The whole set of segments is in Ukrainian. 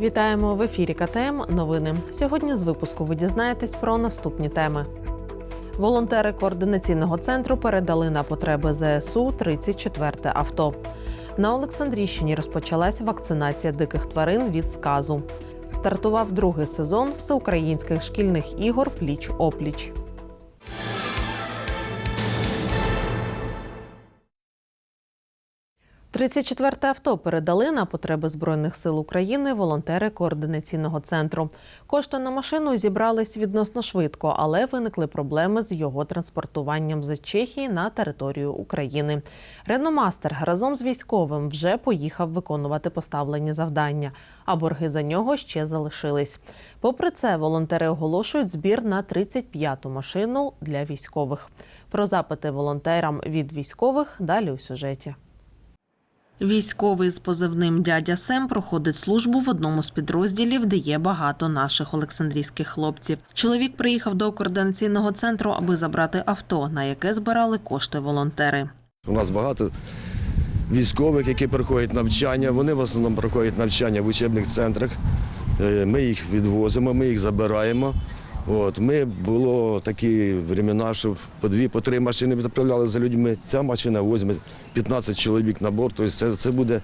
Вітаємо в ефірі КТМ. Новини. Сьогодні з випуску ви дізнаєтесь про наступні теми. Волонтери координаційного центру передали на потреби ЗСУ 34-те авто. На Олександрійщині розпочалась вакцинація диких тварин від сказу. Стартував другий сезон всеукраїнських шкільних ігор Пліч опліч. Тридцять четверте авто передали на потреби збройних сил України волонтери координаційного центру. Кошти на машину зібрались відносно швидко, але виникли проблеми з його транспортуванням з Чехії на територію України. Реномастер разом з військовим вже поїхав виконувати поставлені завдання, а борги за нього ще залишились. Попри це, волонтери оголошують збір на 35-ту машину для військових. Про запити волонтерам від військових далі у сюжеті. Військовий з позивним дядя Сем проходить службу в одному з підрозділів, де є багато наших олександрійських хлопців. Чоловік приїхав до координаційного центру, аби забрати авто, на яке збирали кошти волонтери. У нас багато військових, які проходять навчання. Вони в основному проходять навчання в учебних центрах. Е, Ми їх відвозимо, ми їх забираємо. От. Ми було такі времена, що по дві, по три машини відправляли за людьми. Ця машина возьме 15 чоловік на борт. Тобто це, це буде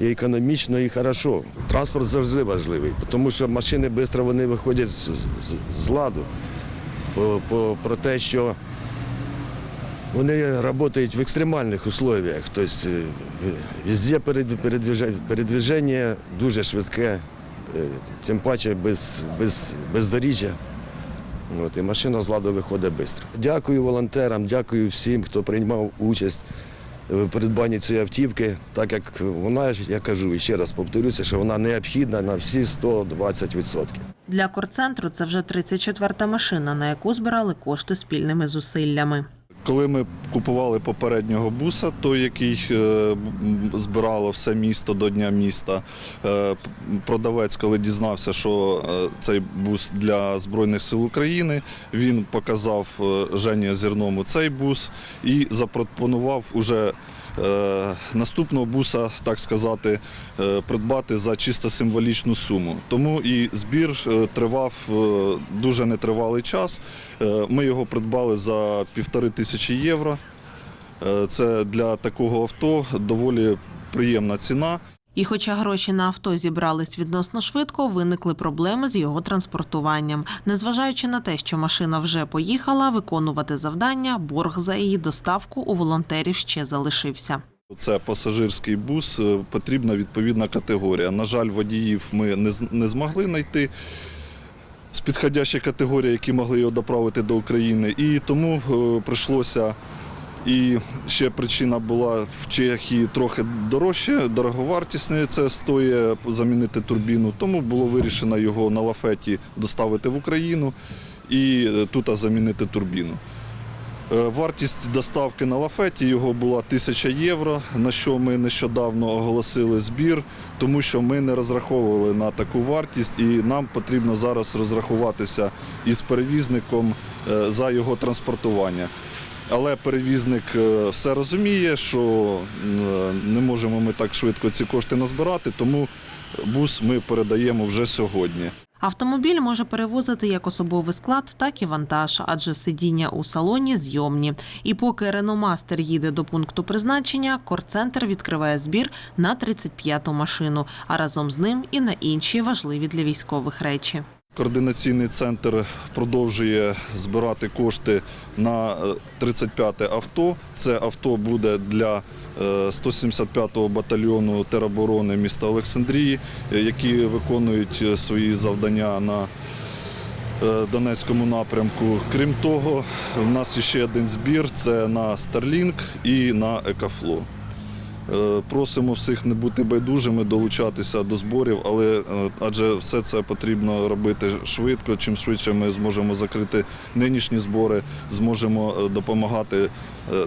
і економічно, і хорошо. Транспорт завжди важливий, тому що машини швидко вони виходять з, з, з ладу. По, по, про те, що вони працюють в екстремальних условиях. Тобто е, везде передвіження дуже швидке, е, тим паче без, без, бездоріжжя. От, і машина з ладу виходить швидко. Дякую волонтерам, дякую всім, хто приймав участь в придбанні цієї автівки, так як вона, я кажу і ще раз повторюся, що вона необхідна на всі 120%. Для корцентру це вже 34-та машина, на яку збирали кошти спільними зусиллями. Коли ми купували попереднього буса, той, який е, збирало все місто до Дня міста, е, продавець, коли дізнався, що е, цей бус для Збройних сил України, він показав Жені Озірному цей бус і запропонував уже наступного буса, так сказати, е, придбати за чисто символічну суму. Тому і збір е, тривав е, дуже нетривалий час. Е, Ми його придбали за півтори тисячі євро. Е, Це для такого авто доволі приємна ціна. І хоча гроші на авто зібрались відносно швидко, виникли проблеми з його транспортуванням. Незважаючи на те, що машина вже поїхала, виконувати завдання, борг за її доставку у волонтерів ще залишився. Це пасажирський бус, е, потрібна відповідна категорія. На жаль, водіїв ми не, змогли знайти з підходящої категорії, які могли його доправити до України. І тому е, прийшлося. І ще причина була в Чехії трохи дорожче, дороговартісне це стоїть замінити турбіну. Тому було вирішено його на лафеті доставити в Україну і е, тут замінити турбіну. Е, Вартість доставки на лафеті його була 1000 євро, на що ми нещодавно оголосили збір, тому що ми не розраховували на таку вартість, і нам потрібно зараз розрахуватися із перевізником е, за його транспортування. Але перевізник е, все розуміє, що е, не можемо ми так швидко ці кошти назбирати, тому бус ми передаємо вже сьогодні. Автомобіль може перевозити як особовий склад, так і вантаж, адже сидіння у салоні зйомні. І поки Реномастер їде до пункту призначення, корцентр відкриває збір на 35-ту машину, а разом з ним і на інші важливі для військових речі. Координаційний центр продовжує збирати кошти на е, 35-те авто. Це авто буде для е, 175-го батальйону тероборони міста Олександрії, е, які виконують е, свої завдання на е, Донецькому напрямку. Крім того, в нас ще один збір це на Starlink і на Екафло. Е, Просимо всіх не бути байдужими, долучатися до зборів, але е, адже все це потрібно робити швидко. Чим швидше ми зможемо закрити нинішні збори, зможемо е, допомагати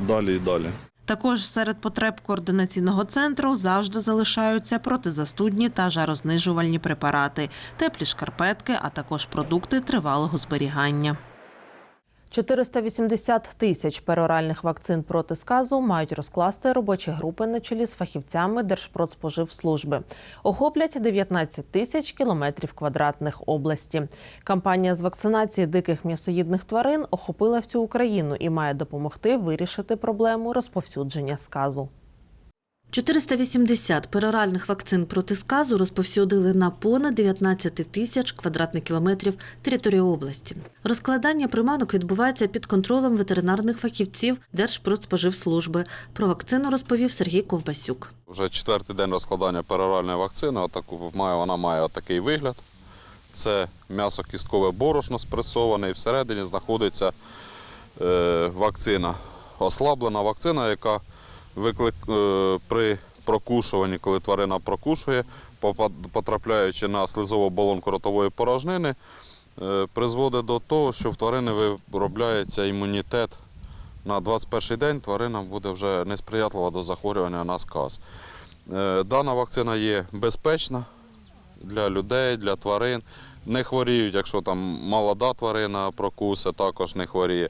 далі і далі. Також серед потреб координаційного центру завжди залишаються протизастудні та жарознижувальні препарати, теплі шкарпетки, а також продукти тривалого зберігання. 480 тисяч пероральних вакцин проти сказу мають розкласти робочі групи на чолі з фахівцями Держпродспоживслужби. Охоплять 19 тисяч кілометрів квадратних області. Кампанія з вакцинації диких м'ясоїдних тварин охопила всю Україну і має допомогти вирішити проблему розповсюдження сказу. 480 пероральних вакцин проти сказу розповсюдили на понад 19 тисяч квадратних кілометрів території області. Розкладання приманок відбувається під контролем ветеринарних фахівців Держпродспоживслужби. Про вакцину розповів Сергій Ковбасюк. Вже четвертий день розкладання пероральної вакцини. Має, вона має отакий вигляд. Це м'ясо-кісткове борошно спресоване, і всередині знаходиться е, вакцина. Ослаблена вакцина, яка виклик, е, при прокушуванні, коли тварина прокушує, потрапляючи на слизову оболонку ротової порожнини, е, призводить до того, що в тварини виробляється імунітет на 21 день тварина буде вже несприятлива до захворювання на сказ. Е, Дана вакцина є безпечна для людей, для тварин. Не хворіють, якщо там молода тварина прокусе, також не хворіє.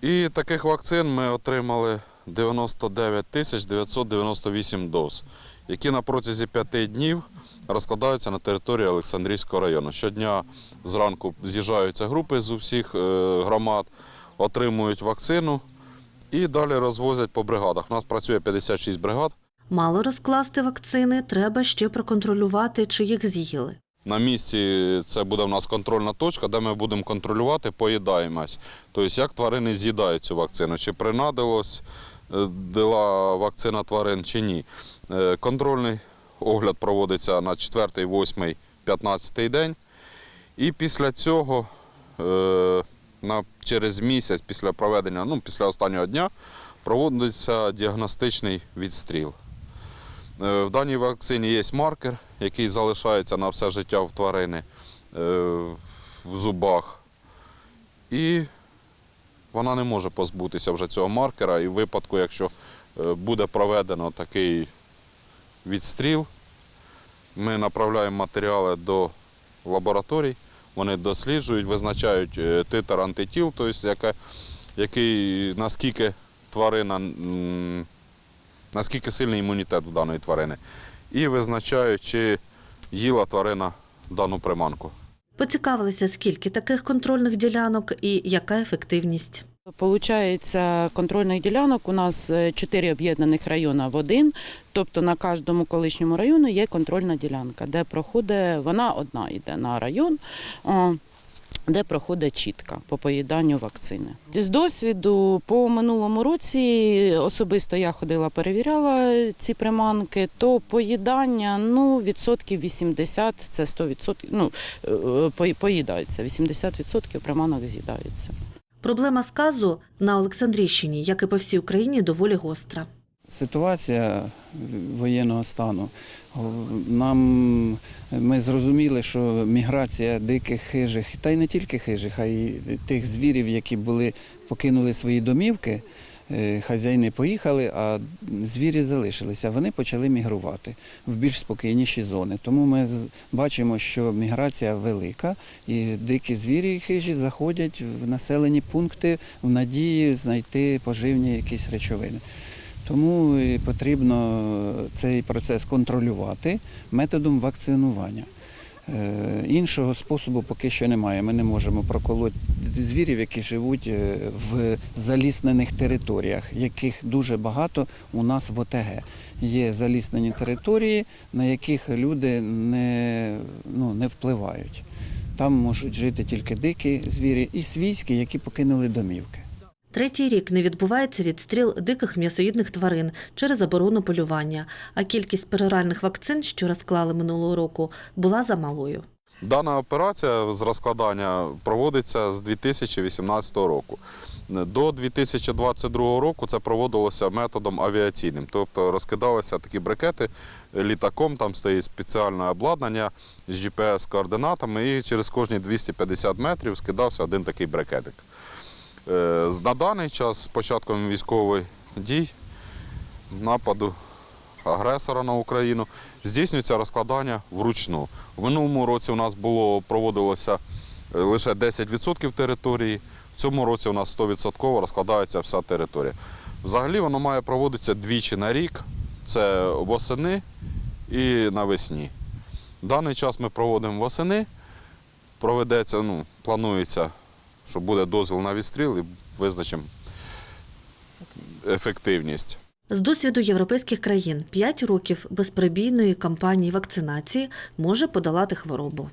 І таких вакцин ми отримали 99 тисяч 998 доз, які на протязі п'яти днів розкладаються на території Олександрійського району. Щодня зранку з'їжджаються групи з усіх е, громад, отримують вакцину і далі розвозять по бригадах. У нас працює 56 бригад. Мало розкласти вакцини, треба ще проконтролювати, чи їх з'їли. На місці це буде в нас контрольна точка, де ми будемо контролювати поїдаємось. Тобто, як тварини з'їдають цю вакцину, чи принадилось дала вакцина тварин чи ні. Е, Контрольний огляд проводиться на 4, 8, 15 день. І після цього, е, через місяць після проведення, ну, після останнього дня, проводиться діагностичний відстріл. Е, В даній вакцині є маркер, який залишається на все життя в тварини е, в зубах. І вона не може позбутися вже цього маркера. І в випадку, якщо е, буде проведено такий відстріл, ми направляємо матеріали до лабораторій, вони досліджують, визначають е, титр антитіл, тобто яке, який, наскільки тварина, наскільки сильний імунітет у даної тварини, і визначають, чи їла тварина дану приманку. Поцікавилися, скільки таких контрольних ділянок і яка ефективність. Получається, контрольних ділянок у нас е, чотири об'єднаних райони в один. Тобто на кожному колишньому району є контрольна ділянка, де проходить, вона одна йде на район, де проходить чітка по поїданню вакцини. З досвіду по минулому році особисто я ходила, перевіряла ці приманки, то поїдання ну, відсотків 80, це 100%, ну, е, пої- поїдаються, 80% приманок з'їдаються. Проблема сказу на Олександрійщині, як і по всій Україні, доволі гостра. Ситуація воєнного стану. Нам ми зрозуміли, що міграція диких хижих, та й не тільки хижих, а й тих звірів, які були покинули свої домівки. е, Хазяїни поїхали, а звірі залишилися. Вони почали мігрувати в більш спокійніші зони. Тому ми бачимо, що міграція велика, і дикі звірі і хижі заходять в населені пункти в надії знайти поживні якісь речовини. Тому потрібно цей процес контролювати методом вакцинування. Е, Іншого способу поки що немає. Ми не можемо проколоти звірів, які живуть е, в заліснених територіях, яких дуже багато у нас в ОТГ. Є заліснені території, на яких люди не, ну, не впливають. Там можуть жити тільки дикі звірі і свійські, які покинули домівки. Третій рік не відбувається відстріл диких м'ясоїдних тварин через заборону полювання, а кількість пероральних вакцин, що розклали минулого року, була замалою. Дана операція з розкладання проводиться з 2018 року. До 2022 року це проводилося методом авіаційним, тобто розкидалися такі брикети літаком, там стоїть спеціальне обладнання з GPS-координатами, і через кожні 250 метрів скидався один такий брикетик. Е, На даний час, з початком військових дій, нападу агресора на Україну, здійснюється розкладання вручну. В минулому році у нас було проводилося е, лише 10% території. В цьому році у нас 100% розкладається вся територія. Взагалі воно має проводитися двічі на рік. Це восени і навесні. Даний час ми проводимо восени. Проведеться, ну, планується, що буде дозвіл на відстріл і визначимо ефективність. З досвіду європейських країн 5 років безперебійної кампанії вакцинації може подолати хворобу.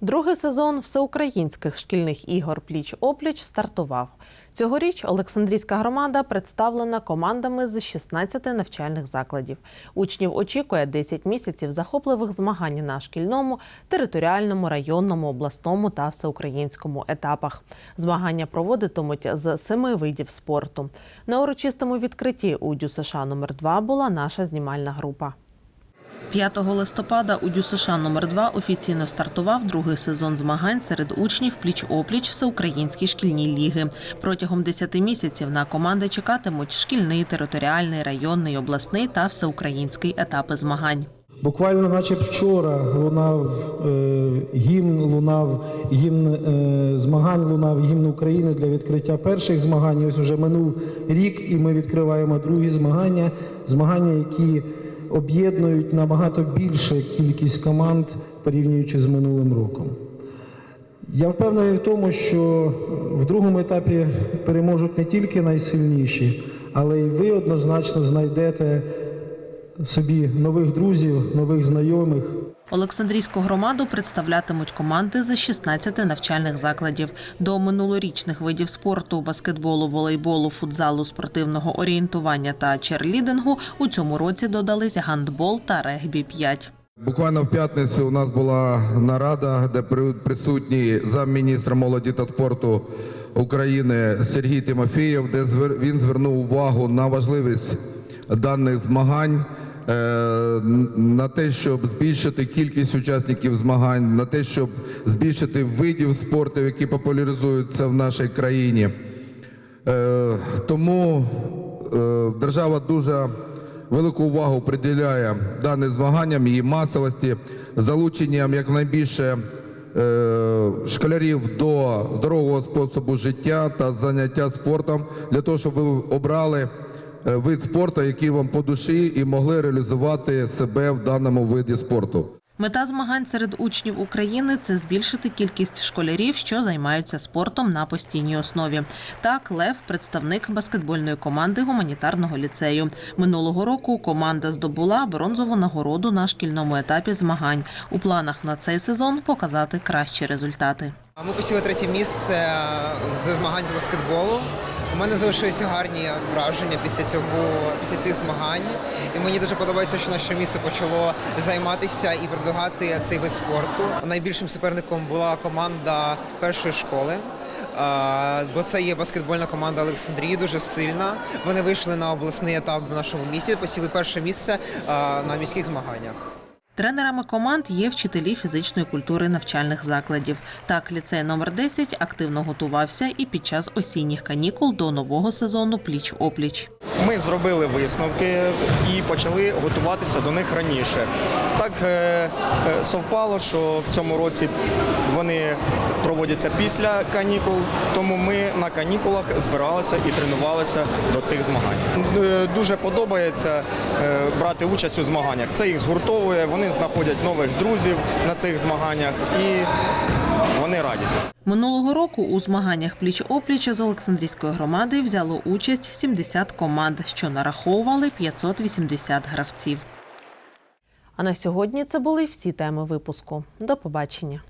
Другий сезон всеукраїнських шкільних ігор Пліч-опліч стартував. Цьогоріч Олександрійська громада представлена командами з 16 навчальних закладів. Учнів очікує 10 місяців захопливих змагань на шкільному, територіальному, районному, обласному та всеукраїнському етапах. Змагання проводитимуть з семи видів спорту. На урочистому відкритті у ДЮСШ номер 2 була наша знімальна група. 5 листопада у ДЮСШ номер 2 офіційно стартував другий сезон змагань серед учнів пліч-опліч Всеукраїнській шкільній ліги. Протягом 10 місяців на команди чекатимуть шкільний, територіальний, районний, обласний та всеукраїнський етапи змагань. Буквально, наче вчора, лунав е, гімн, лунав гімн е, змагань, лунав гімн України для відкриття перших змагань. Ось уже минув рік, і ми відкриваємо другі змагання. Змагання, які об'єднують набагато більше кількість команд, порівнюючи з минулим роком. Я впевнений в тому, що в другому етапі переможуть не тільки найсильніші, але й ви однозначно знайдете собі нових друзів, нових знайомих. Олександрійську громаду представлятимуть команди з 16 навчальних закладів. До минулорічних видів спорту баскетболу, волейболу, футзалу, спортивного орієнтування та черлідингу у цьому році додались гандбол та регбі 5 Буквально в п'ятницю у нас була нарада, де при- присутній замміністра молоді та спорту України Сергій Тимофієв, де звер- він звернув увагу на важливість даних змагань, на те, щоб збільшити кількість учасників змагань, на те, щоб збільшити видів спорту, які популяризуються в нашій країні. Е, Тому е, держава дуже велику увагу приділяє даним змаганням, її масовості, залученням якнайбільше е, школярів до здорового способу життя та заняття спортом для того, щоб ви обрали е, вид спорту, який вам по душі, і могли реалізувати себе в даному виді спорту. Мета змагань серед учнів України це збільшити кількість школярів, що займаються спортом на постійній основі. Так, Лев, представник баскетбольної команди гуманітарного ліцею. Минулого року команда здобула бронзову нагороду на шкільному етапі змагань. У планах на цей сезон показати кращі результати. Ми посіли третє місце з змагань з баскетболу. У мене залишилися гарні враження після цього після цих змагань. І мені дуже подобається, що наше місце почало займатися і продвигати цей вид спорту. Найбільшим суперником була команда першої школи. Бо це є баскетбольна команда Олександрії, дуже сильна. Вони вийшли на обласний етап в нашому місті, посіли перше місце на міських змаганнях. Тренерами команд є вчителі фізичної культури навчальних закладів. Так, ліцей номер 10 активно готувався і під час осінніх канікул до нового сезону пліч-опліч. Ми зробили висновки і почали готуватися до них раніше. Так е, е, совпало, що в цьому році вони проводяться після канікул, тому ми на канікулах збиралися і тренувалися до цих змагань. Е, Дуже подобається брати участь у змаганнях. Це їх згуртовує, знаходять нових друзів на цих змаганнях і вони раді. Минулого року у змаганнях пліч-опліч з Олександрійської громади взяло участь 70 команд, що нараховували 580 гравців. А на сьогодні це були всі теми випуску. До побачення.